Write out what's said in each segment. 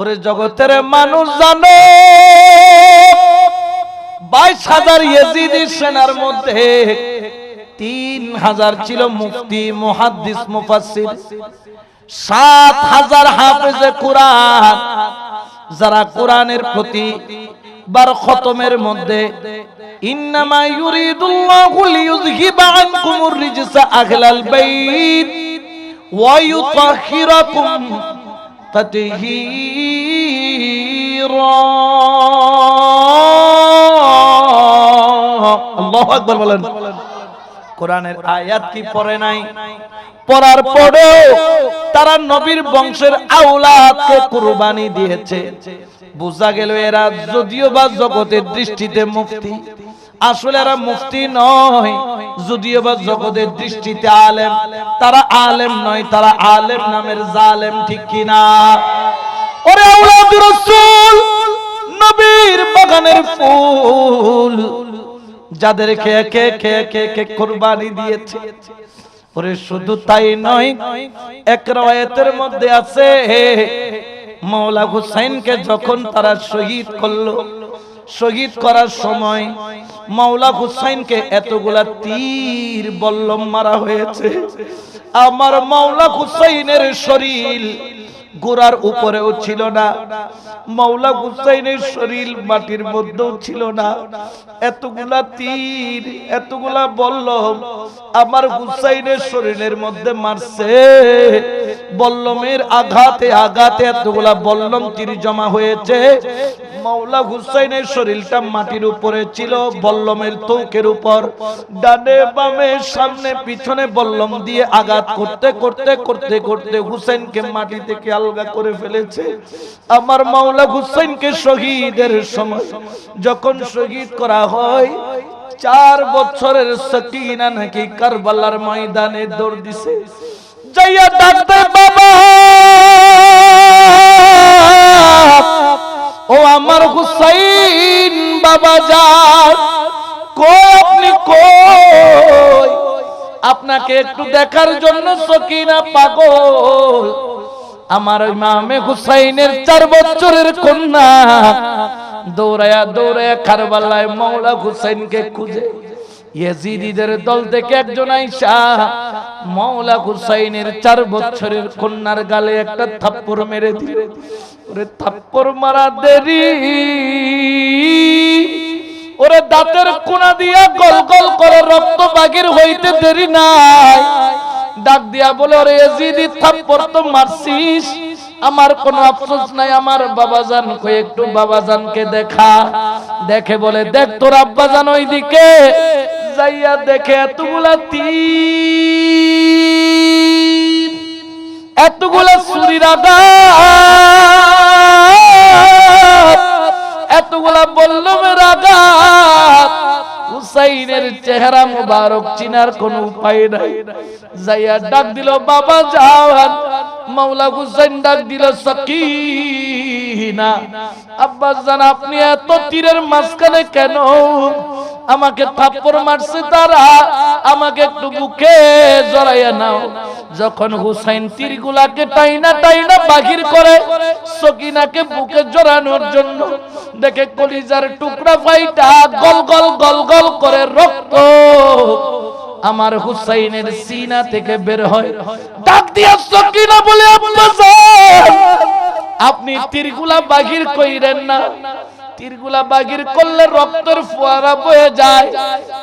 ওরে জগতের মানুষ জানো, বাইশ হাজার ইয়েজিদি সেনার মধ্যে তিন হাজার ছিল মুফতি, মুহাদ্দিস, মুফাসসির। সাত হাজার হাফেজে কোরআন। যারা কোরআনের প্রতি বার খতমের মধ্যে, ইন্নামা ইউরিদুল্লাহু লিইয়ুযহিবা আনকুমুর রিজসা আহলাল বাইত, ওয়া ইউতাহহিরাকুম আল্লাহু বলেন। কোরআনের আয়াত কি পড়ে নাই? পড়ার পরেও তারা নবীর বংশের আওলাদকে কুরবানি দিয়েছে। বোঝা গেল এরা যদিও বা জগতের দৃষ্টিতে মুক্তি আসলে এরা মুফতি নয়। যদিও বা জগতের দৃষ্টিতে আলেম তারা আলেম নয় তারা আলেম নামের জালেম ঠিক কিনা? ওরে আওলাদ রাসূল নবীর বাগানের ফুল। যাদেরকে একে একে একে একে কোরবানি দিয়েছে। ওরে শুধু তাই নয় এক রায়াতের মধ্যে আছে। মৌলা হুসাইনকে যখন তারা শহীদ করল শহীদ করার সময় মাওলা হুসাইনকে এতগুলা তীর বল্লম মারা হয়েছে। আমার মাওলা হুসাইনের শরীর গোড়ার উপরেও ছিল না, মাওলা হুসাইনের শরীর মাটির মধ্যেও ছিল না। এতগুলা তীর, এতগুলা বল্লম আমার হুসাইনের শরীরের মধ্যে মারছে। বল্লমের আঘাতে আঘাতে এতগুলা বল্লম তীর জমা হয়েছে। মাওলা হুসাইনের শরীরটা মাটির উপরে ছিল, বল্লমের তৌকের উপর। ডানে বামে, সামনে, পিছনে বল্লম দিয়ে আঘাত করতে করতে করতে করতে হুসাইনকে মাটি থেকে আলগা করে ফেলেছে। আমার মাওলা হুসাইনকে শহীদের সময় যখন শহীদ করা হয়, চার বছরের সকিনা নাকি কারবালার ময়দানে দৌড় দিছে। যাইয়া ডাক্তার বাবা! ও আমার হুসাইন বাবা আপনি, কই? আপনাকে একটু দেখার জন্য সকিনা পাগল। আমার ইমামে হুসাইনের চার বছরের কন্যা। দৌড়ায়া দৌড়ায়া কারবালায় মৌলা হুসাইনকে খুঁজে। ইয়েজিদিদের দল থেকে একজন আইসা মৌলা হুসাইনের চার বছরের কন্যার গালে একটা থাপ্পড় মেরে দিল। ওরে থাপ্পড় মারা দেরি। ওরে দাঁতের কোনা দিয়া গল গল করে রক্ত বাগির হইতে দেরি নাই। ডাক দিয়া বলে, ওরে এজিদি থাপ্পড় তো মারছিস। আমার কোনো আফসোস নাই, আমার বাবাজান কই, একটু বাবাজানকে দেখা। দেখে বলে, দেখ তোর আব্বাজান ওইদিকে। যাইয়া দেখে এতগুলা তীর এতগুলা চুরির আঘাত, এতগুলা বল্লমের আঘাত, হুসাইনের চেহারা মুবারক চিনার কোন উপায় নাই। যাইয়া ডাক দিল, বাবা যাওয়ান মাওলা হুসাইন ডাক দিল, সকিনা। আব্বাস জান, আপনি এত তীরের মাঝখানে কেন? আমাকে থাপ্পড় মারছে তারা, আমাকে একটু বুকে জড়াইয়া নাও। যখন হুসাইন তীরগুলাকে টাইনা টাইনা বাহির করে সকিনাকে বুকে জড়ানোর জন্য দেখে কলিজার টুকরা ফাইটা গল গল গল গল করে রক্ত আমার হুসাইনের সিনা থেকে বের হয়। ডাক দিয়া সকিনা বলে আপনি তীরগুলা বাহির কইরেন না। তীরগুলা বাগির করলে রক্তের ফোয়ারা বয়ে যায়।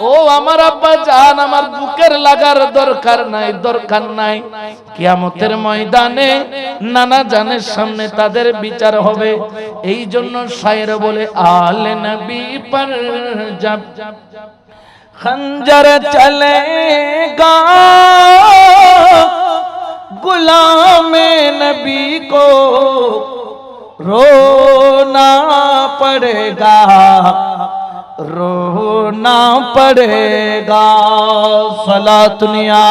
ও আমার আব্বা জান, আমার বুকের লাগার দরকার নাই দরকার নাই। কিয়ামতের ময়দানে নানা জানের সামনে তাদের বিচার হবে। এই জন্য শায়ের বলে, আলে নবী পর জব খঞ্জর চলে গা पड़ेगा रोना पड़ेगा सला दुनिया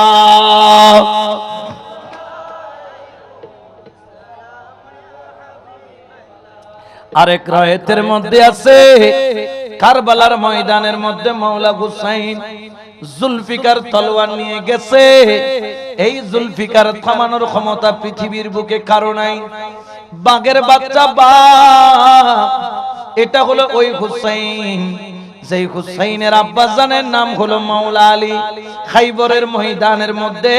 আরেক রয়েতের মধ্যে আছে কারবালার ময়দানের মধ্যে মৌলা হুসাইন জুলফিকার তলোয়ার নিয়ে গেছে এই জুলফিকার থামানোর ক্ষমতা পৃথিবীর বুকে কারো নাই বাঘের বাচ্চা বা এটা হলো ওই হুসাইন। যেই হুসাইনের আব্বাজানের নাম হলো মাওলা আলী। খাইবরের ময়দানের মধ্যে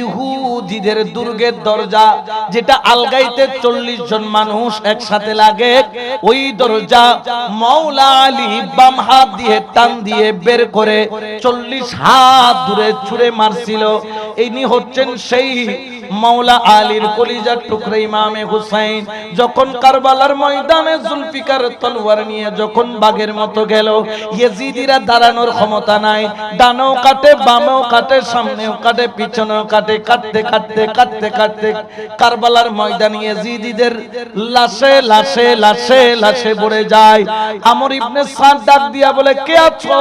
ইহুদিদের দুর্গের দরজা, যেটা আলগাইতে চল্লিশ জন মানুষ একসাথে লাগে, ওই দরজা মাওলা আলী বাম হাত দিয়ে টান দিয়ে বের করে চল্লিশ হাত দূরে ছুঁড়ে মারছিল। ইনি হচ্ছেন সেই মাওলা আলীর কলিজার টুকরা ইমামে হুসাইন। যখন কারবালার ময়দানে জুলফিকার তলোয়ার নিয়ে যখন বাঘের মতো গেল ইয়েজিদিরা দাঁড়ানোর ক্ষমতা নাই। ডানেও কাটে, বামেও কাটে, সামনেও কাটে, পিছনেও কাটে, কাটতে কাটতে কাটতে কাটতে। কারবালার ময়দান ইয়েজিদিদের লাশে লাশে লাশে লাশে পড়ে যায়। আমর ইবনে সাদ ডাক দিয়া বলে, কে আছো?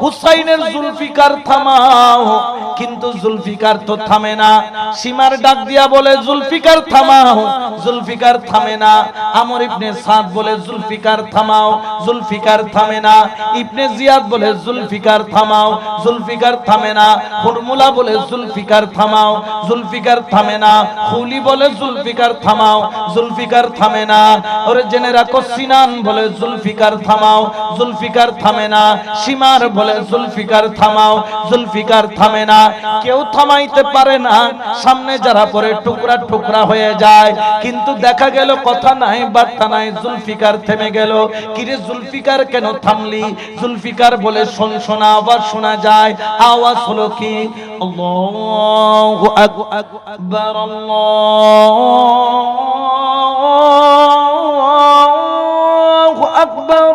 হুসাইনের জুলফিকার থামাও, কিন্তু জুলফিকার তো থামে না। সীমার ডাক দিয়া বলে, জুলফিকার থামাও, জুলফিকার থামে না। আমর ইবনে সাদ বলে, জুলফিকার থামাও, জুলফিকার থামে না। ইবনে জিয়াদ বলে, জুলফিকার থামাও, জুলফিকার থামে না। হুরমুলা বলে, জুলফিকার থামাও, জুলফিকার থামে না। খুলি বলে, জুলফিকার থামাও, জুলফিকার থামে না। ওরে জেনে রাখো, সিনান বলে, জুলফিকার থামাও, জুলফিকার থামে না। সীমার বলে, জুলফিকার থামাও, জুলফিকার থামে না। কেউ থামাইতে পারে না। সামনে যারা পরে টুকরা টুকরা হয়ে যায়। কিন্তু দেখা গেল, কথা নাই, বার্তা নাই, জুলফিকার থেমে গেল। কিরে জুলফিকার কেন থামলি? জুলফিকার বলে, শোন, শোনা, আবার শোনা যায়। আওয়াজ হলো কি? আল্লাহু আকবার আল্লাহু আকবার।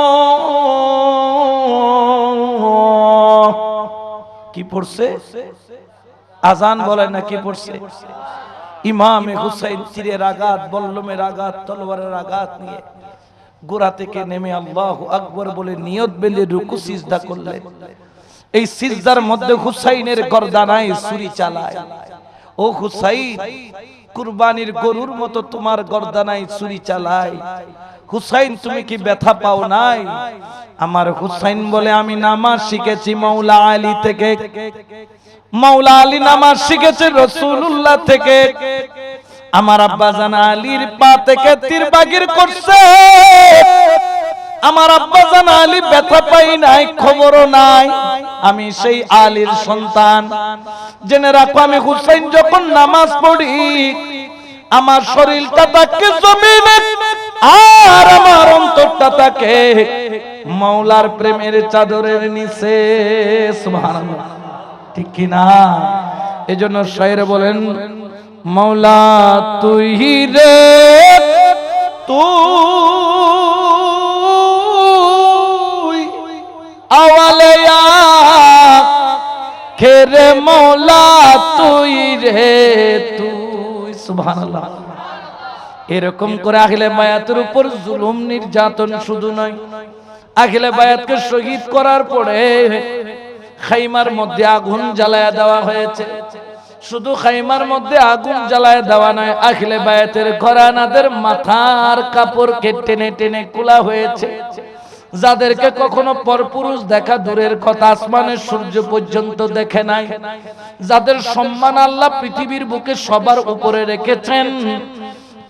কি পড়ছে? আজান বলে না কি পড়ছে? ইমামে হুসাইন তীরের আঘাত, বল্লমের আঘাত, তলোয়ারের আঘাত নিয়ে গোড়া থেকে নেমে আল্লাহ আকবর বলে নিয়ত বেলে রুকু, সিজদা করলেন এই সিজদার মধ্যে হুসাইনের গর্দানায় ছুরি চালায়। ও হুসাইন, কুরবানির গরুর মতো তোমার গর্দানায় ছুরি চালায়। হুসাইন তুমি কি ব্যথা পাও নাই? আমার হুসাইন বলে আমি নামাজ শিখেছি মৌলা আলী থেকে। মৌলা আলী নামাজ শিখেছে রসুল্লাহ থেকে। আমার আব্বা জানা আলীর পা থেকে তীর বাগির করছে। আমার আব্বা জানা আলী ব্যথা পাই নাই খবরও নাই। আমি সেই আলীর সন্তান। জেনে রাখো আমি হুসাইন যখন নামাজ পড়ি আমার শরীরটা তাকে জমিনে আর আমার অন্তরটা তাকে মাওলার প্রেমের চাদরের নিচে, সুবহানাল্লাহ। ঠিক কি না এজন্য শায়ের বলেন, মাওলা, তুই রে, তুই আওয়ালে খেরে মৌলা তুই রে, তুই, সুবহানাল্লাহ। এরকম করে আখিলে বায়াতের উপর জুলুম নির্যাতন শুধু নয়। আখিলে বায়াতকে শহীদ করার পরে খাইমার মধ্যে আগুন জ্বালায়া দেওয়া হয়েছে। শুধু খাইমার মধ্যে আগুন জ্বালায় দেওয়া নয়, আখিলে বায়াতের ঘরানাদের মাথার কাপড়কে টেনে টেনে কুলা হয়েছে। যাদেরকে কখনো পরপুরুষ দেখা দূরের কথা, আসমানের সূর্য পর্যন্ত দেখে নাই। যাদের সম্মান আল্লাহ পৃথিবীর বুকে সবার উপরে রেখেছেন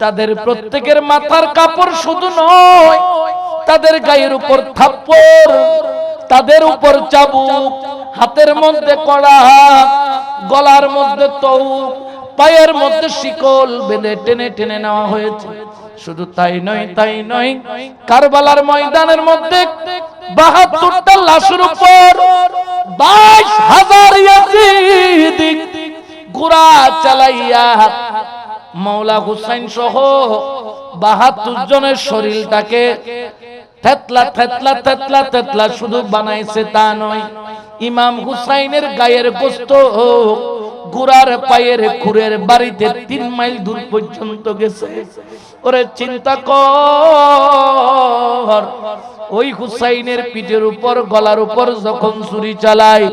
তাদের প্রত্যেকের মাথার কাপড় শুধু নয় তাদের গায়ের উপর থাপ্পড় তাদের উপর চাবুক হাতের মধ্যে কড়া গলার মধ্যে তৌক পায়ের মধ্যে শিকল বেঁধে টেনে টেনে নেওয়া হয়েছে। শুধু তাই নয় তাই নয় কারবালার ময়দানের মধ্যে বাহাত্তরটা লাশের উপর বাইশ হাজার ঘোড়া চালাইয়া মৌলা হুসাইন সহ বাহাত্তর জনের শরীরটাকে থেতলা থেতলা থেতলা থেতলা শুধু বানাইছে তা নয়। ইমাম হুসাইনের গায়ের গোস্ত গুড়ার পায়ের খুরের বাড়িতে তিন মাইল দূর পর্যন্ত গেছে। ওরে চিন্তা কর, ওই হুসাইনের পিঠের উপর, গলার উপর যখন ছুরি চালায়,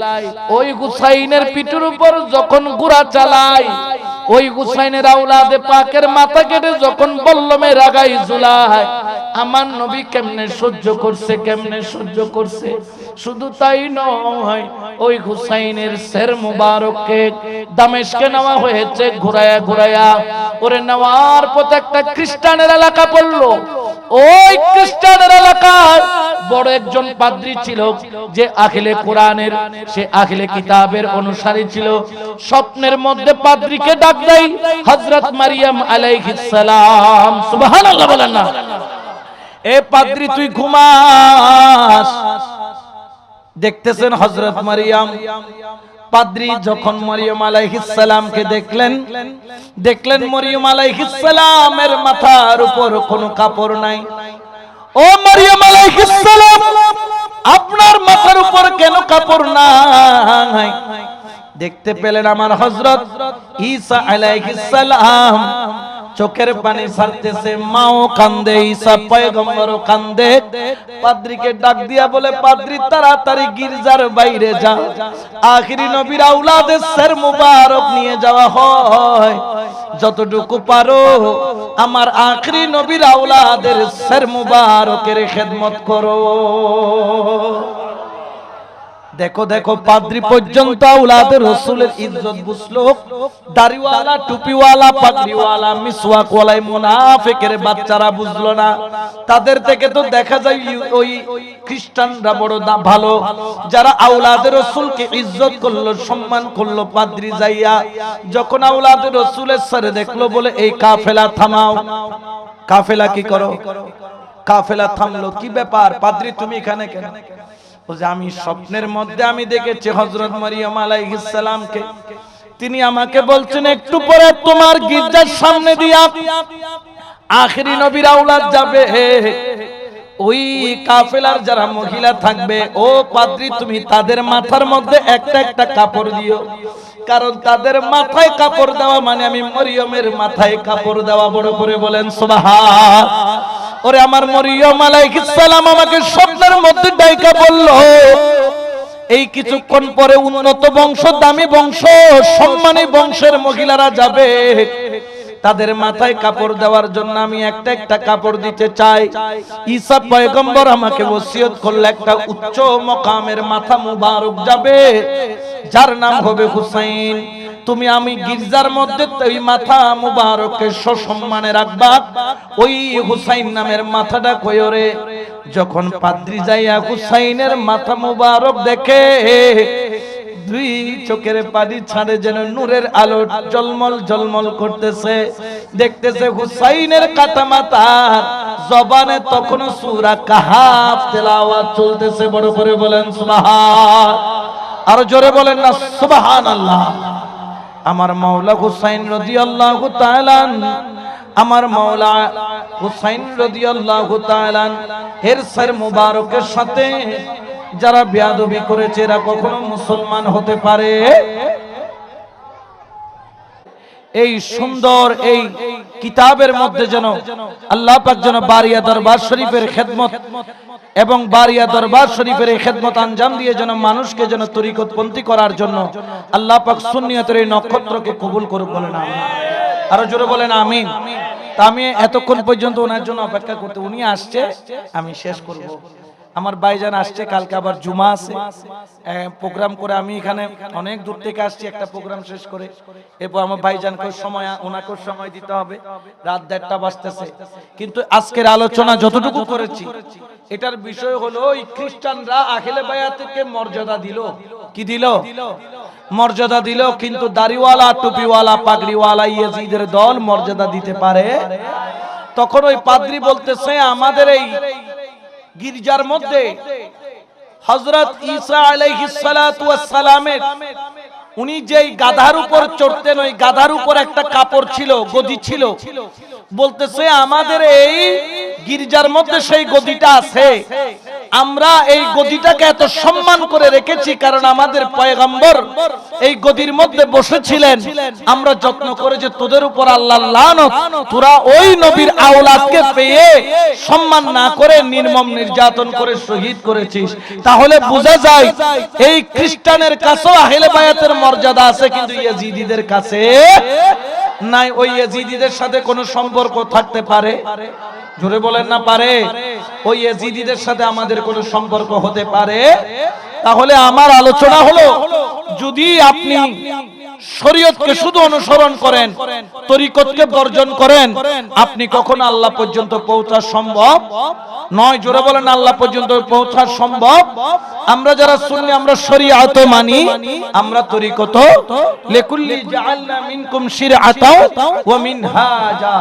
ওই হুসাইনের পিঠের উপর যখন গুড়া চালায় ওই হুসাইনের আউলাদে পাকের মাথা কেটে যখন বল্লমে রাগাই জুলাই আমার নবী কেমনে সহ্য করছে, কেমনে সহ্য করছে? শুধু তাই নয়, ওই হুসাইনের শের মুবারককে দামেশকে নেওয়া হয়েছে, ঘুরায়া ঘুরায়া। ওরে নেওয়ার পথে একটা খ্রিস্টানের এলাকা পড়ল। ওই খ্রিস্টানের এলাকায় বড় একজন পাদ্রী ছিল যে আখিলে কোরআনের সে আখিলে কিতাবের অনুসারী ছিল। স্বপ্নের মধ্যে পাদ্রীকে ডাক দেয় হযরত মারিয়াম আলাইহিস সালাম। সুবহানাল্লাহ বলেন না। এ পাদ্রী তুই ঘুমাস। দেখতেছেন হযরত মারিয়াম? পাদ্রী যখন মরিয়ম আলাইহিসসালামকে দেখলেন দেখলেন মরিয়ম আলাইহিস সালামের মাথার উপর কোনো কাপড় নাই। ও মরিয়ম আলাইহিসসালাম, আপনার মাথার উপর কেন কাপড় নাই? দেখতে পেলেন আমার হজরত ঈসা আলাইহিস সালাম চোখের পানি ছাড়তেছে, মাও কান্দে, ঈসা পয়গম্বরও কান্দে। পাদ্রীকে ডাক দিয়া বলে, পাদ্রী, তাড়াতাড়ি গির্জার বাইরে যা। আখিরি নবীর আউলাদের সের মুবারক নিয়ে যাওয়া হয়। যতটুকু পারো, আমার আখরি নবীর আউলাদের সের মুবারকের খেদমত করো। দেখো দেখো পাদ্রি পর্যন্ত আউলাদের রসুলের ইজ্জত বুঝলো দাড়িওয়ালা টুপিওয়ালা পাগড়িওয়ালা মিসওয়াকওয়ালা মুনাফিকের বাচ্চারা বুঝলো না। তাদের থেকে তো দেখা যায় ওই খ্রিস্টানরা বড় দা- ভালো। যারা আউলাদের রসুলকে ইজ্জত করল সম্মান করল পাদ্রি যাইয়া যখন আউলাদের রসুলের সারে দেখল বলে এই কাফেলা থামাও। কাফেলা কি করো? কাফেলা থামলো। কি ব্যাপার? পাদ্রি তুমি এখানে কেন? যে আমি স্বপ্নের মধ্যে আমি দেখেছি হজরত মারিয়াম আলাইহিস সালামকে। তিনি আমাকে বলছেন, একটু পরে তোমার গির্জার সামনে দিয়া আখেরি নবীর আউলাদ যাবে। ওই কাফেলার যারা মহিলা থাকবে, ও পাদ্রি, তুমি তাদের মাথার মধ্যে একটা একটা কাপড় দিও। কারণ তাদের মাথায় কাপড় দেওয়া মানে আমি মরিয়মের মাথায় কাপড় দেওয়া। বড় করে বলেন সুবহান ওরে আমার মরিয়ম আলাইহিস সালাম আমাকে স্বপ্নের মধ্যে ডাইকা বলল, এই কিছুক্ষণ পরে উন্নত বংশ, দামি বংশ, সম্মানী বংশের মহিলারা যাবে। তাদের মাথায় কাপড় দেওয়ার জন্য আমি একটা একটা কাপড় দিতে চাই। ঈসা পয়গম্বর আমাকে ওসিয়ত করলে একটা উচ্চ মকামের মাথা মুবারক যাবে, যার নাম হবে হুসাইন। তুমি আমি গির্জার মধ্যে ওই মাথা মুবারককে সসম্মানে রাখবা। ওই হুসাইন নামের মাথাটা কয়রে যখন পাদ্রি যাইয়া হুসাইনের মাথা মুবারক দেখে, দুই চোখের পানি ছাড়ে যেন নূরের আলো জলমল জলমল করতেছে। দেখতেছে হুসাইনের কাটা মাথা, জবানে তখন সুরা কাহাফ তেলাওয়াত চলতেছে। বড় করে বলেন সুবহান, আরও জোরে বলেন না সুবহান আল্লাহ আমার মাওলা হুসাইন রদি আল্লাহ আমার মাওলা হুসাইন রদি আল্লাহ এর সর মুবারকের সাথে যারা বেয়াদবি করেছে এরা কখনো মুসলমান হতে পারে? এই সুন্দর এই কিতাবের মধ্যে যেন আল্লাহ পাক যেন বারিয়া দরবার শরীফের খেদমত এবং বারিয়া দরবার শরীফের এই খেদমত আঞ্জাম দিয়ে যেন মানুষকে যেন তরিকতপন্থী করার জন্য আল্লাহ পাক সুন্নিয়তের এই নক্ষত্রকে কবুল করুক বলেন আমিন। আরও জোরে বলেন আমিন। তা আমি এতক্ষণ পর্যন্ত ওনার জন্য অপেক্ষা করতে, উনি আসছে, আমি শেষ করব। আমার ভাইজান আসছে, কালকে আবার জুমা আছে। প্রোগ্রাম করে আমি এখানে অনেক দূর থেকে আসছি, একটা প্রোগ্রাম শেষ করে। এরপর আমার ভাইজানকে সময় ওনাকে সময় দিতে হবে। রাত দেড়টা বাজতেছে। কিন্তু আজকের আলোচনা যতটুকু করেছি, এটার বিষয় হলো এই খ্রিস্টানরা আখিলে বায়াতকে মর্যাদা দিল। কি দিল? মর্যাদা দিল, কিন্তু দাড়িওয়ালা, টুপিওয়ালা, পাগড়িওয়ালা, ইয়েজিদের দল মর্যাদা দিতে পারে? তখন ওই পাদ্রি বলতেছে, আমাদের এই গির্জার মধ্যে হজরত ওয়াস সালামের উনি যেই গাধার উপর চড়তেন, ওই গাধার উপর একটা কাপড় ছিল, গদি ছিল বলতেছে, আমাদের এই গির্জার মধ্যে সেই গদিটা আছে। আমরা এই গদিটাকে এত সম্মান করে রেখেছি কারণ আমাদের পয়গম্বর এই গদির মধ্যে বসেছিলেন। আমরা যত্ন করে যে তোদের উপর আল্লাহ লানত, তোরা ওই নবীর আওলাদকে পেয়ে সম্মান না করে নির্মম নির্যাতন করে শহীদ করেছিস। তাহলে বোঝা যায়, এই খ্রিস্টানের কাছেও আহলে বায়াতের মর্যাদা আছে, কিন্তু ইয়াজিদিদের কাছে নাই ওই এজিদিদের সাথে কোনো সম্পর্ক থাকতে পারে? জোরে বলেন না, পারে। ওই এজিদিদের সাথে আমাদের কোনো সম্পর্ক হতে পারে? তাহলে আমার আলোচনা হলো, যদি আপনি শরীয়তকে শুধু অনুসরণ করেন, তরিকতকে বর্জন করেন, আপনি কখন আল্লাহ পর্যন্ত পৌঁছা সম্ভব? নয়, জোরে বলেন আল্লাহ পর্যন্ত পৌঁছা সম্ভব? আমরা যারা শুনলে আমরা শরীয়ত মানি, আমরা তরিকত। লেকুল্লি জাআলনা মিনকুম শিরআতাও ওয়া মিনহাজা।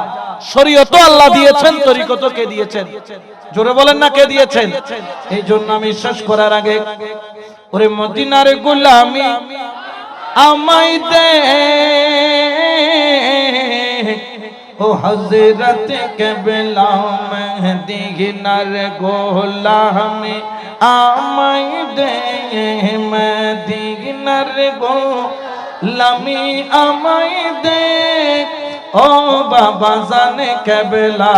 শরীয়ত আল্লাহ দিয়েছেন, তরিকত কে দিয়েছেন? জোরে বলেন না কে দিয়েছেন? এই জন্য আমি বিশ্বাস করার আগে, ওরে মদিনার গোলামি আমাই দে। ও হজরত কেবলা মদিনার গোলামি আমাই দে। মদিনার গোলামি আমাই দে। ও বাবা জানে কেবলা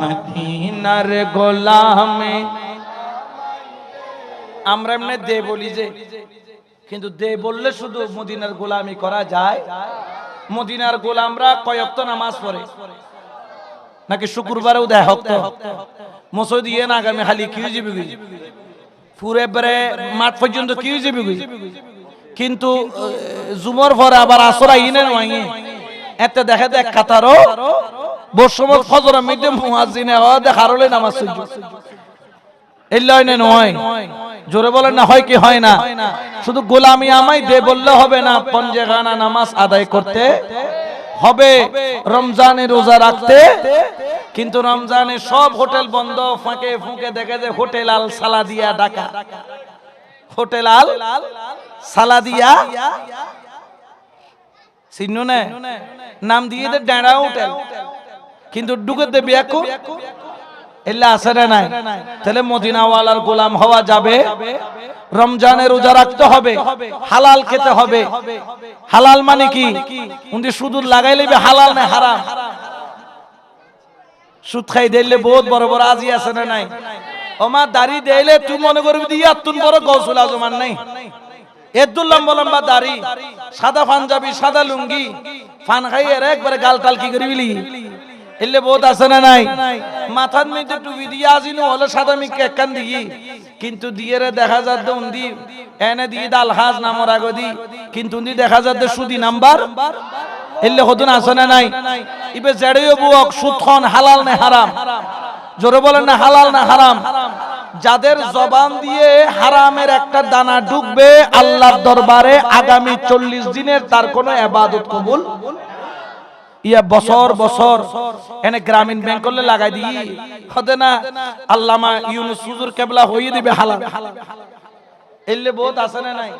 মদিনার গোলামি। আমরা এমনি দে বলি যে কিন্তু দে বললে শুধু মদিনার গোলামি করা যায়। মদিনার গোলামরা কয়ক্ত নামাজ পড়ে। নাকি শুক্রবারেও দেয় হক্ত মসজিদ ইয়ে না আগামী খালি কি যাবি পুরে বেড়ে মাঠ পর্যন্ত কি যাবি কিন্তু আহ, জুমর পরে আবার আসরা ইনে নয় এতে দেখে দেখ কাতারও বর্ষমত ফজর মিটে মুয়াজিনে হওয়া দেখারলে নামাজ সহ্য এল্লয় নয়। জোরে বলেন না, হয় কি হয় না? শুধু গোলামি আমাই দে বললে হবে না পঞ্জেখানা নামাজ আদায় করতে হবে। রমজানে রোজা রাখতে, কিন্তু রমজানে সব হোটেল বন্ধ, ফাঁকে ফুঁকে দেখে যে হোটেল আল সালাদিয়া ডাকা হোটেল আল সালাদিয়া? চিহ্ন নাম দিয়ে দে, ডেড়া হোটেল। কিন্তু ডুকে দেবে এল্লা আছে না নাই? তাহলে মদিনাওয়ালার গোলাম হওয়া যাবে। রমজানের রোজা রাখতে হবে। হালাল খেতে হবে। হালাল মানে কি? উনি শুধু লাগাই লেবে হালাল না হারাম? সুদ খাই দিলে বহুত বড় বড় আজি আছে না নাই? ওমা দাড়ি দেইলে তুই মনে করবি দিয়া তুন বড় গৌসুল আজমান নাই? এদুল লম্বা লম্বা দাড়ি, সাদা পাঞ্জাবি, সাদা লুঙ্গি, ফান খাই এর একবারে গাল টাল কি করবি এলে বহুত আছে না নাই? মাথার মধ্যে টুপি দিয়ে আজিনো হলো সাদা মিকে একখান কিন্তু দিয়ে রে দেখা যাচ্ছে উন্দি, এনে দিয়ে দাল হাজ নামর আগদি। কিন্তু উন্দি দেখা যাচ্ছে সুদি নাম্বার। এলে হতুন আছে না নাই? ইবে জেড়েও বুক সুথন হালাল না হারাম। জোরে বলেন না হালাল না হারাম। যাদের জবান দিয়ে হারামের একটা দানা ঢুকবে আল্লাহর দরবারে আগামী চল্লিশ দিনের তার কোনো এবাদত কবুল ইয়া বছর বছর এনে গ্রামীণ ব্যাংক করলে লাগাই দিই। হতে না আল্লামা ইউনুস হুজুর কেবলা হইয়ে দিবে হালাল। এলে বহুত আছে না নাই?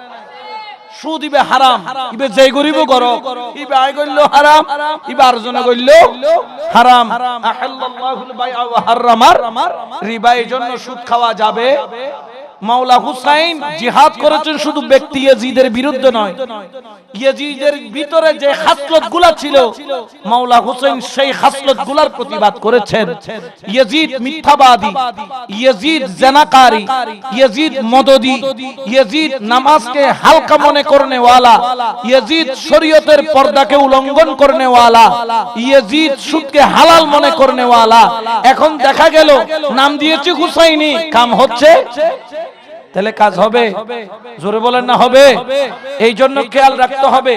সুদ ইবে হারাম। ইবে যেই গরিব গর। ইবে আয় করল হারাম। ইবে আরজনে করল হারাম। বাইআ ওয়া হারামার। রিবা এই জন্য সুদ খাওয়া যাবে। মাওলা হুসাইন জিহাদ করেছেন শুধু ব্যক্তি ইয়াজিদের বিরুদ্ধে নয়। ইয়াজিদের ভিতরে যে খাসলতগুলা ছিল, মাওলা হুসাইন সেই খাসলতগুলার প্রতিবাদ করেছেন। ইয়াজিদ মিথ্যাবাদী, ইয়াজিদ জানাকারী, ইয়াজিদ মদদি, ইয়াজিদ নামাজকে হালকা মনে করনে ওয়ালা ইয়াজিদ শরীয়তের পর্দাকে উল্লঙ্ঘন করনে ওয়ালা ইয়াজিদ সুদকে হালাল মনে করনে ওয়ালা এখন দেখা গেল, নাম দিয়েছে হুসাইনি, কাম হচ্ছে তাহলে কাজ হবে। জোরে বলেন না, হবে। এই জন্য খেয়াল রাখতে হবে,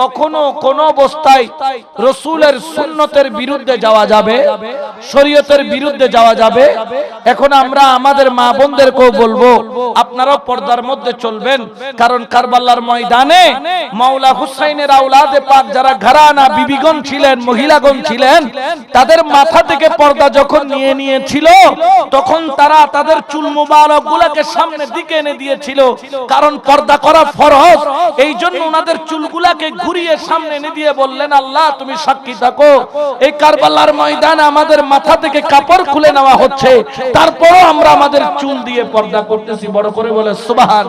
কখনো কোন অবস্থায় রসুলের সুন্নতের বিরুদ্ধে যাওয়া যাবে, শরীয়তের বিরুদ্ধে যাওয়া যাবে। এখন আমরা আমাদের মা বোনদেরকেও বলব, আপনারাও পর্দার মধ্যে চলবেন, কারণ কারবাল্লার ময়দানে মাওলা হুসাইনের আউলাদে পাক যারা ঘরানা বিবিগণ ছিলেন, মহিলাগণ ছিলেন, তাদের মাথা থেকে পর্দা যখন নিয়ে নিয়েছিল, তখন তারা তাদের চুল মুবারক গুলাকে সামনে দিকে এনে দিয়েছিল। কারণ পর্দা করা ফরজ। এই জন্য ওনাদের চুলগুলাকে ঘুরিয়ে সামনে এনে দিয়ে বললেন, আল্লাহ, তুমি সাক্ষী থাকো। এই কারবালার ময়দানে আমাদের মাথা থেকে কাপড় খুলে নেওয়া হচ্ছে। তারপরও আমরা আমাদের চুল দিয়ে পর্দা করতেছি। বড় করে বলে, সুবহান